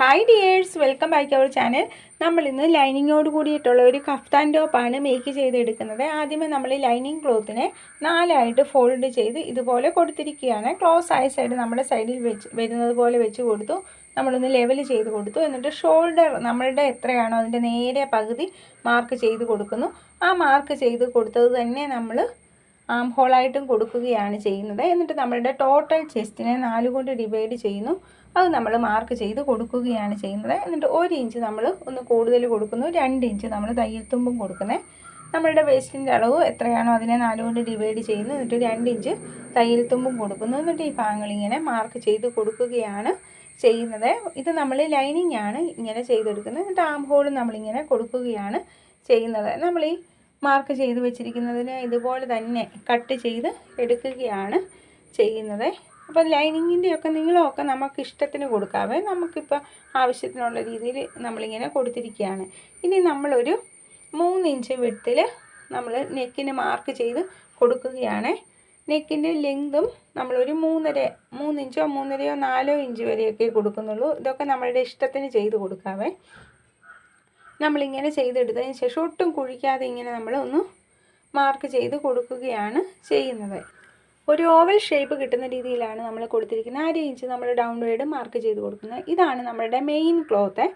Hi dears welcome back our channel നമ്മൾ ഇന്ന് ലൈനിങ്ങോട് കൂടിയിട്ടുള്ള ഒരു കഫ്താൻ ടോപ്പാണ് മേക്ക് ചെയ്തെടുക്കുന്നത്. ആദ്യമേ നമ്മൾ ലൈനിങ് ക്ലോത്തിനെ നാലായിട്ട് ഫോൾഡ് ചെയ്ത് ഇതുപോലെ കൊടുത്തിരിക്കുകയാണ്. ക്ലോസ് ആയ സൈഡ് നമ്മുടെ സൈഡിൽ വെച്ച് വരുന്നത് പോലെ വെച്ച് കൊടുത്തു. നമ്മളൊന്ന് ലെവൽ ചെയ്ത് കൊടുത്തു. എന്നിട്ട് ഷോൾഡർ നമ്മളുടെ എത്രയാണോ അതിന്റെ നേരെ പകുതി മാർക്ക് ചെയ്ത് കൊടുക്കുന്നു. ആ മാർക്ക് ചെയ്ത് കൊടുത്തത് തന്നെ നമ്മൾ ആം ഹോളായിട്ടും കൊടുക്കുകയാണ് ചെയ്യുന്നത്. എന്നിട്ട് നമ്മളുടെ ടോട്ടൽ ചെസ്റ്റിനെ നാല് കൊണ്ട് ഡിവൈഡ് ചെയ്യുന്നു. അത് നമ്മൾ മാർക്ക് ചെയ്ത് കൊടുക്കുകയാണ് ചെയ്യുന്നത്. എന്നിട്ട് ഒരു ഇഞ്ച് നമ്മൾ ഒന്ന് കൂടുതൽ കൊടുക്കുന്നു. രണ്ട് ഇഞ്ച് നമ്മൾ തയ്യൽ തുമ്പും കൊടുക്കുന്നത് നമ്മളുടെ വേസ്റ്റിന്റെ അളവ് എത്രയാണോ അതിനെ നാലുകൊണ്ട് ഡിവൈഡ് ചെയ്യുന്നു. എന്നിട്ട് രണ്ട് ഇഞ്ച് തയ്യൽ തുമ്പും കൊടുക്കുന്നു. എന്നിട്ട് ഈ ഭാഗങ്ങൾ ഇങ്ങനെ മാർക്ക് ചെയ്ത് കൊടുക്കുകയാണ് ചെയ്യുന്നത്. ഇത് നമ്മൾ ലൈനിങ് ആണ് ഇങ്ങനെ ചെയ്തെടുക്കുന്നത്. എന്നിട്ട് ആം ഹോളും നമ്മളിങ്ങനെ കൊടുക്കുകയാണ് ചെയ്യുന്നത്. നമ്മൾ ഈ മാർക്ക് ചെയ്ത് വെച്ചിരിക്കുന്നതിന് ഇതുപോലെ തന്നെ കട്ട് ചെയ്ത് എടുക്കുകയാണ് ചെയ്യുന്നത്. അപ്പോൾ ലൈനിങ്ങിന്റെ ഒക്കെ നീളമൊക്കെ നമുക്ക് ഇഷ്ടത്തിന് കൊടുക്കാവേ നമുക്കിപ്പോൾ ആവശ്യത്തിനുള്ള രീതിയിൽ നമ്മളിങ്ങനെ കൊടുത്തിരിക്കുകയാണ്. ഇനി നമ്മളൊരു മൂന്നിഞ്ച് വിട്ടിൽ നമ്മൾ നെക്കിന് മാർക്ക് ചെയ്ത് കൊടുക്കുകയാണ്. നെക്കിന്റെ ലെങ്തും നമ്മളൊരു മൂന്നര മൂന്നിഞ്ചോ മൂന്നരയോ നാലോ ഇഞ്ച് വരെയൊക്കെ കൊടുക്കുന്നുള്ളൂ. ഇതൊക്കെ നമ്മളുടെ ഇഷ്ടത്തിന് ചെയ്ത് കൊടുക്കാവേ. നമ്മളിങ്ങനെ ചെയ്തെടുത്തതിന് ശേഷം ഒട്ടും കുഴിക്കാതെ ഇങ്ങനെ നമ്മൾ ഒന്ന് മാർക്ക് ചെയ്ത് കൊടുക്കുകയാണ് ചെയ്യുന്നത്. ഒരു ഓവൽ ഷേപ്പ് കിട്ടുന്ന രീതിയിലാണ് നമ്മൾ കൊടുത്തിരിക്കുന്നത്. അര ഇഞ്ച് നമ്മൾ ഡൗൺ വേഡ് മാർക്ക് ചെയ്ത് കൊടുക്കുന്നത്. ഇതാണ് നമ്മളുടെ മെയിൻ ക്ലോത്ത്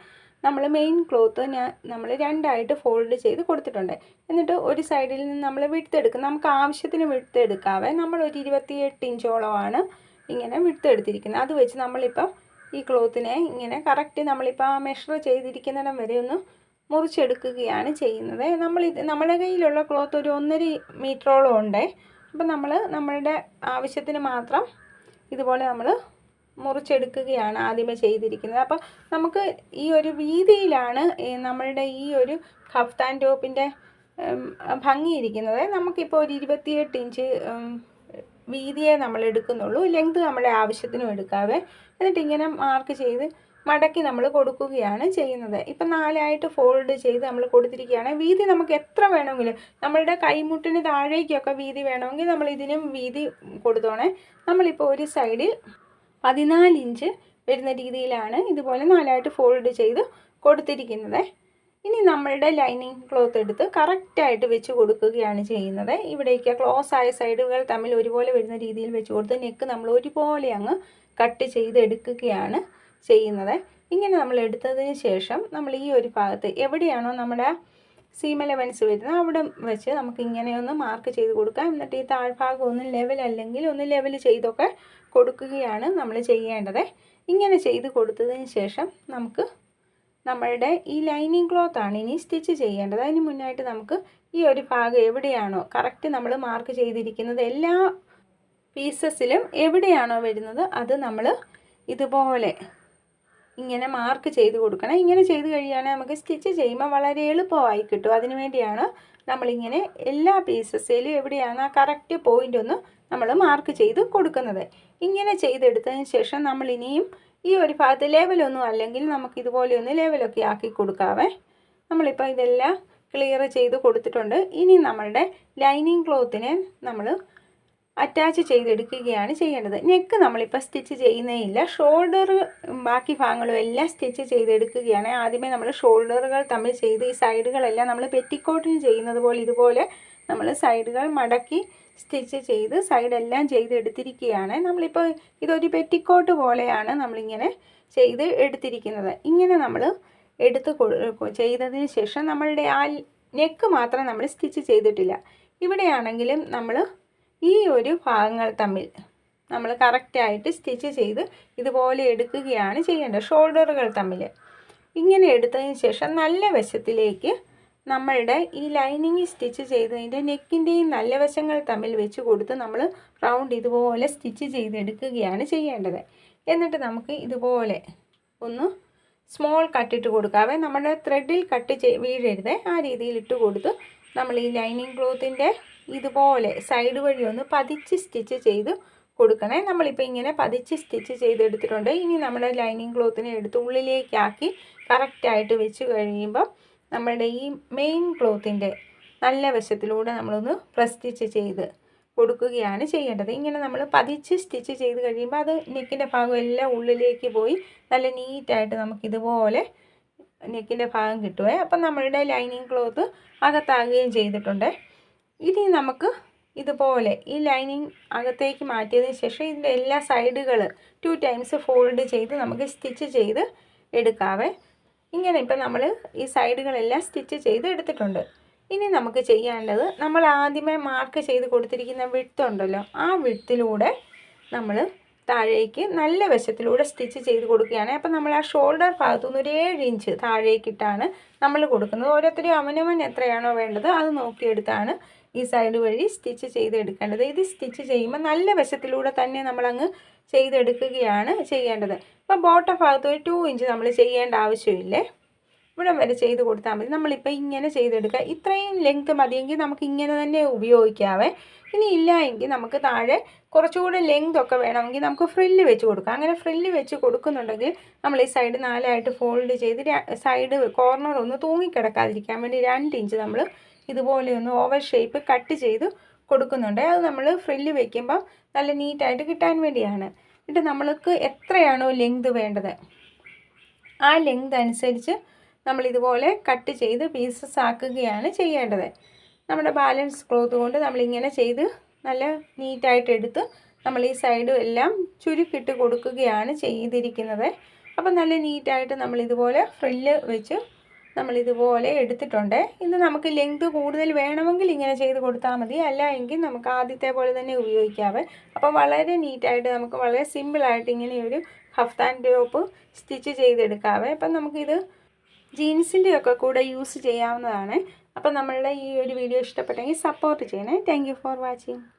നമ്മൾ മെയിൻ ക്ലോത്ത് ഞാൻ നമ്മൾ രണ്ടായിട്ട് ഫോൾഡ് ചെയ്ത് കൊടുത്തിട്ടുണ്ട്. എന്നിട്ട് ഒരു സൈഡിൽ നിന്ന് നമ്മൾ വിടുത്തെടുക്കും നമുക്ക് ആവശ്യത്തിന് വിടുത്തെടുക്കാവേ നമ്മൾ ഒരു ഇരുപത്തിയെട്ട് ഇഞ്ചോളമാണ് ഇങ്ങനെ വിടുത്തെടുത്തിരിക്കുന്നത് അത് വെച്ച് നമ്മളിപ്പം ഈ ക്ലോത്തിനെ ഇങ്ങനെ കറക്റ്റ് നമ്മളിപ്പോൾ ആ മെഷർ ചെയ്തിരിക്കുന്നിടം വരെ ഒന്ന് മുറിച്ചെടുക്കുകയാണ് ചെയ്യുന്നത്. നമ്മൾ ഇത് നമ്മുടെ കയ്യിലുള്ള ക്ലോത്ത് ഒരു ഒന്നര മീറ്ററോളം ഉണ്ട്. അപ്പം നമ്മൾ നമ്മളുടെ ആവശ്യത്തിന് മാത്രം ഇതുപോലെ നമ്മൾ മുറിച്ചെടുക്കുകയാണ് ആദ്യമേ ചെയ്തിരിക്കുന്നത്. അപ്പോൾ നമുക്ക് ഈ ഒരു വീതിയിലാണ് നമ്മളുടെ ഈ ഒരു കഫ്താൻ ടോപ്പിന്റെ ഭംഗിയിരിക്കുന്നത്. നമുക്കിപ്പോൾ ഒരു ഇരുപത്തിയെട്ട് ഇഞ്ച് വീതിയെ നമ്മൾ എടുക്കുന്നുള്ളൂ ലെങ്ത് നമ്മുടെ ആവശ്യത്തിനും എടുക്കാവേ. എന്നിട്ട് ഇങ്ങനെ മാർക്ക് ചെയ്ത് മടക്കി നമ്മൾ കൊടുക്കുകയാണ് ചെയ്യുന്നത്. ഇപ്പം നാലായിട്ട് ഫോൾഡ് ചെയ്ത് നമ്മൾ കൊടുത്തിരിക്കുകയാണ്. വീതി നമുക്ക് എത്ര വേണമെങ്കിലും നമ്മളുടെ കൈമുട്ടിന് താഴേക്കൊക്കെ വീതി വേണമെങ്കിൽ നമ്മൾ ഇതിനും വീതി കൊടുത്തോണേ. നമ്മളിപ്പോൾ ഒരു സൈഡിൽ പതിനാല് ഇഞ്ച് വരുന്ന രീതിയിലാണ് ഇതുപോലെ നാലായിട്ട് ഫോൾഡ് ചെയ്ത് കൊടുത്തിരിക്കുന്നത്. ഇനി നമ്മളുടെ ലൈനിങ് ക്ലോത്ത് എടുത്ത് കറക്റ്റായിട്ട് വെച്ച് കൊടുക്കുകയാണ് ചെയ്യുന്നത്. ഇവിടേക്ക് ക്ലോസ് ആയ സൈഡുകൾ തമ്മിൽ ഒരുപോലെ വരുന്ന രീതിയിൽ വെച്ച് കൊടുത്ത് നെക്ക് നമ്മൾ ഒരുപോലെ അങ്ങ് കട്ട് ചെയ്ത് എടുക്കുകയാണ്. ചെയ്യുന്നത്. ഇങ്ങനെ നമ്മൾ എടുത്തതിന് ശേഷം നമ്മൾ ഈ ഒരു ഭാഗത്ത് എവിടെയാണോ നമ്മുടെ സീമ ലെവൻസ് വരുന്നത് അവിടെ വെച്ച് നമുക്ക് ഇങ്ങനെ ഒന്ന് മാർക്ക് ചെയ്ത് കൊടുക്കാം. എന്നിട്ട് ഈ താഴ്ഭാഗം ഒന്ന് ലെവൽ അല്ലെങ്കിൽ ഒന്ന് ലെവൽ ചെയ്തൊക്കെ കൊടുക്കുകയാണ് നമ്മൾ ചെയ്യേണ്ടത്. ഇങ്ങനെ ചെയ്ത് കൊടുത്തതിന് ശേഷം നമുക്ക് നമ്മളുടെ ഈ ലൈനിങ് ക്ലോത്ത് ആണ് ഇനി സ്റ്റിച്ച് ചെയ്യേണ്ടത്. അതിന് മുന്നായിട്ട് നമുക്ക് ഈ ഒരു ഭാഗം എവിടെയാണോ കറക്റ്റ് നമ്മൾ മാർക്ക് ചെയ്തിരിക്കുന്നത് എല്ലാ പീസസിലും എവിടെയാണോ വരുന്നത് അത് നമ്മൾ ഇതുപോലെ ഇങ്ങനെ മാർക്ക് ചെയ്ത് കൊടുക്കണം. ഇങ്ങനെ ചെയ്ത് കഴിയുകയാണെങ്കിൽ നമുക്ക് സ്റ്റിച്ച് ചെയ്യുമ്പോൾ വളരെ എളുപ്പമായി കിട്ടും. അതിന് വേണ്ടിയാണ് നമ്മളിങ്ങനെ എല്ലാ പീസസിലും എവിടെയാണ് ആ കറക്റ്റ് പോയിന്റ് ഒന്ന് നമ്മൾ മാർക്ക് ചെയ്ത് കൊടുക്കുന്നത്. ഇങ്ങനെ ചെയ്തെടുത്തതിന് ശേഷം നമ്മൾ ഇനിയും ഈ ഒരു ഭാഗത്ത് ലെവലൊന്നും അല്ലെങ്കിൽ നമുക്ക് ഇതുപോലെ ഒന്ന് ലെവലൊക്കെ ആക്കി കൊടുക്കാവേ. നമ്മളിപ്പോൾ ഇതെല്ലാം ക്ലിയർ ചെയ്ത് കൊടുത്തിട്ടുണ്ട്. ഇനി നമ്മളുടെ ലൈനിങ് ക്ലോത്തിനെ നമ്മൾ അറ്റാച്ച് ചെയ്തെടുക്കുകയാണ് ചെയ്യേണ്ടത്. നെക്ക് നമ്മളിപ്പോൾ സ്റ്റിച്ച് ചെയ്യുന്നേ ഇല്ല ഷോൾഡർ ബാക്കി ഭാഗങ്ങളും എല്ലാം സ്റ്റിച്ച് ചെയ്തെടുക്കുകയാണ്. ആദ്യമേ നമ്മൾ ഷോൾഡറുകൾ തമ്മിൽ ചെയ്ത് ഈ സൈഡുകളെല്ലാം നമ്മൾ പെറ്റിക്കോട്ടിന് ചെയ്യുന്നത് പോലെ ഇതുപോലെ നമ്മൾ സൈഡുകൾ മടക്കി സ്റ്റിച്ച് ചെയ്ത് സൈഡെല്ലാം ചെയ്തെടുത്തിരിക്കുകയാണ്. നമ്മളിപ്പോൾ ഇതൊരു പെറ്റിക്കോട്ട് പോലെയാണ് നമ്മളിങ്ങനെ ചെയ്ത് എടുത്തിരിക്കുന്നത്. ഇങ്ങനെ നമ്മൾ എടുത്ത് ചെയ്തതിന് ശേഷം നമ്മളുടെ ആ നെക്ക് മാത്രം നമ്മൾ സ്റ്റിച്ച് ചെയ്തിട്ടില്ല. ഇവിടെയാണെങ്കിലും നമ്മൾ ഈ ഒരു ഭാഗങ്ങൾ തമ്മിൽ നമ്മൾ കറക്റ്റായിട്ട് സ്റ്റിച്ച് ചെയ്ത് ഇതുപോലെ എടുക്കുകയാണ് ചെയ്യേണ്ടത്. ഷോൾഡറുകൾ തമ്മിൽ. ഇങ്ങനെ എടുത്തതിന് ശേഷം നല്ല വശത്തിലേക്ക് നമ്മളുടെ ഈ ലൈനിങ് സ്റ്റിച്ച് ചെയ്തതിന്റെ നെക്കിന്റെയും നല്ല വശങ്ങൾ തമ്മിൽ വെച്ച് കൊടുത്ത് നമ്മൾ റൗണ്ട് ഇതുപോലെ സ്റ്റിച്ച് ചെയ്തെടുക്കുകയാണ് ചെയ്യേണ്ടത്. എന്നിട്ട് നമുക്ക് ഇതുപോലെ ഒന്ന് സ്മോൾ കട്ടിട്ട് കൊടുക്കാവേ നമ്മുടെ ത്രെഡിൽ കട്ട് ചെയ് വീഴരുത്. ആ രീതിയിൽ ഇട്ട് കൊടുത്ത് നമ്മൾ ഈ ലൈനിങ് ക്ലോത്തിന്റെ ഇതുപോലെ സൈഡ് വഴി ഒന്ന് പതിച്ച് സ്റ്റിച്ച് ചെയ്ത് കൊടുക്കണേ. നമ്മളിപ്പോൾ ഇങ്ങനെ പതിച്ച് സ്റ്റിച്ച് ചെയ്തെടുത്തിട്ടുണ്ട്. ഇനി നമ്മുടെ ലൈനിങ് ക്ലോത്തിനെ എടുത്ത് ഉള്ളിലേക്കാക്കി കറക്റ്റായിട്ട് വെച്ച് കഴിയുമ്പം നമ്മളുടെ ഈ മെയിൻ ക്ലോത്തിന്റെ നല്ല വശത്തിലൂടെ നമ്മളൊന്ന് പ്രസ് സ്റ്റിച്ച് ചെയ്ത് കൊടുക്കുകയാണ് ചെയ്യേണ്ടത്. ഇങ്ങനെ നമ്മൾ പതിച്ച് സ്റ്റിച്ച് ചെയ്ത് കഴിയുമ്പോൾ അത് നെക്കിന്റെ ഭാഗം എല്ലാം ഉള്ളിലേക്ക് പോയി നല്ല നീറ്റായിട്ട് നമുക്കിതുപോലെ നെക്കിന്റെ ഭാഗം കിട്ടുമേ അപ്പം നമ്മളുടെ ലൈനിങ് ക്ലോത്ത് അകത്താകുകയും ചെയ്തിട്ടുണ്ട്. ഇനി നമുക്ക് ഇതുപോലെ ഈ ലൈനിങ് അകത്തേക്ക് മാറ്റിയതിന് ശേഷം ഇതിന്റെ എല്ലാ സൈഡുകൾ ടു ടൈംസ് ഫോൾഡ് ചെയ്ത് നമുക്ക് സ്റ്റിച്ച് ചെയ്ത് എടുക്കാവേ. ഇങ്ങനെ ഇപ്പം നമ്മൾ ഈ സൈഡുകളെല്ലാം സ്റ്റിച്ച് ചെയ്ത് എടുത്തിട്ടുണ്ട്. ഇനി നമുക്ക് ചെയ്യാനുള്ളത് നമ്മൾ ആദ്യമേ മാർക്ക് ചെയ്ത് കൊടുത്തിരിക്കുന്ന വിട്ത് ഉണ്ടല്ലോ ആ വിട്ടിലൂടെ നമ്മൾ താഴേക്ക് നല്ല വശത്തിലൂടെ സ്റ്റിച്ച് ചെയ്ത് കൊടുക്കുകയാണ്. അപ്പം നമ്മൾ ആ ഷോൾഡർ ഭാഗത്തു നിന്ന് ഒരു ഏഴ് ഇഞ്ച് താഴേക്കിട്ടാണ് നമ്മൾ കൊടുക്കുന്നത്. ഓരോരുത്തരും അവനവൻ എത്രയാണോ വേണ്ടത് അത് നോക്കിയെടുത്താണ് ഈ സൈഡ് വഴി സ്റ്റിച്ച് ചെയ്തെടുക്കേണ്ടത്. ഇത് സ്റ്റിച്ച് ചെയ്യുമ്പോൾ നല്ല വശത്തിലൂടെ തന്നെ നമ്മളങ്ങ് ചെയ്തെടുക്കുകയാണ് ചെയ്യേണ്ടത്. അപ്പോൾ ബോട്ടം ഭാഗത്ത് ഒരു ടു ഇഞ്ച് നമ്മൾ ചെയ്യേണ്ട ആവശ്യമില്ലേ? ഇവിടം വരെ ചെയ്ത് കൊടുത്താൽ മതി. നമ്മളിപ്പോൾ ഇങ്ങനെ ചെയ്തെടുക്കുക ഇത്രയും ലെങ്ത് മതിയെങ്കിൽ നമുക്ക് ഇങ്ങനെ തന്നെ ഉപയോഗിക്കാവേ. ഇനി ഇല്ല എങ്കിൽ നമുക്ക് താഴെ കുറച്ചുകൂടെ ലെങ്ത് ഒക്കെ വേണമെങ്കിൽ നമുക്ക് ഫ്രില്ല് വെച്ച് കൊടുക്കാം. അങ്ങനെ ഫ്രില്ല് വെച്ച് കൊടുക്കുന്നുണ്ടെങ്കിൽ നമ്മൾ ഈ സൈഡ് നാലായിട്ട് ഫോൾഡ് ചെയ്ത് സൈഡ് കോർണർ ഒന്ന് തൂങ്ങിക്കിടക്കാതിരിക്കാൻ വേണ്ടി രണ്ട് ഇഞ്ച് നമ്മൾ ഇതുപോലെ ഒന്ന് ഓവർ ഷേപ്പ് കട്ട് ചെയ്ത് കൊടുക്കുന്നുണ്ട്. അത് നമ്മൾ ഫ്രില്ല് വെക്കുമ്പോൾ നല്ല നീറ്റായിട്ട് കിട്ടാൻ വേണ്ടിയാണ്. എന്നിട്ട് നമ്മൾക്ക് എത്രയാണോ ലെങ്ത് വേണ്ടത്? ആ ലെങ്ത് അനുസരിച്ച് നമ്മൾ ഇതുപോലെ കട്ട് ചെയ്ത് പീസസ് ആക്കുകയാണ് ചെയ്യേണ്ടത്. നമ്മുടെ ബാലൻസ് ക്ലോത്ത് കൊണ്ട് നമ്മളിങ്ങനെ ചെയ്ത് നല്ല നീറ്റായിട്ട് എടുത്ത് നമ്മൾ ഈ സൈഡും എല്ലാം ചുരുക്കിട്ട് കൊടുക്കുകയാണ് ചെയ്തിരിക്കുന്നത്. അപ്പം നല്ല നീറ്റായിട്ട് നമ്മൾ ഇതുപോലെ ഫ്രില്ല് വെച്ച് നമ്മൾ ഇതുപോലെ എടുത്തിട്ടുണ്ട്. ഇന്ന് നമുക്ക് ലെങ്ത് കൂടുതൽ വേണമെങ്കിൽ ഇങ്ങനെ ചെയ്ത് കൊടുത്താൽ മതി. അല്ല എങ്കിൽ നമുക്ക് ആദ്യത്തെ പോലെ തന്നെ ഉപയോഗിക്കാവേ. അപ്പം വളരെ നീറ്റായിട്ട് നമുക്ക് വളരെ സിമ്പിളായിട്ട് ഇങ്ങനെ ഒരു ഹഫ്താൻ ടോപ്പ് സ്റ്റിച്ച് ചെയ്തെടുക്കാവേ. അപ്പം നമുക്കിത് ജീൻസിന്റെ ഒക്കെ കൂടെ യൂസ് ചെയ്യാവുന്നതാണ്. അപ്പം നമ്മളുടെ ഈ ഒരു വീഡിയോ ഇഷ്ടപ്പെട്ടെങ്കിൽ സപ്പോർട്ട് ചെയ്യണേ. Thank for watching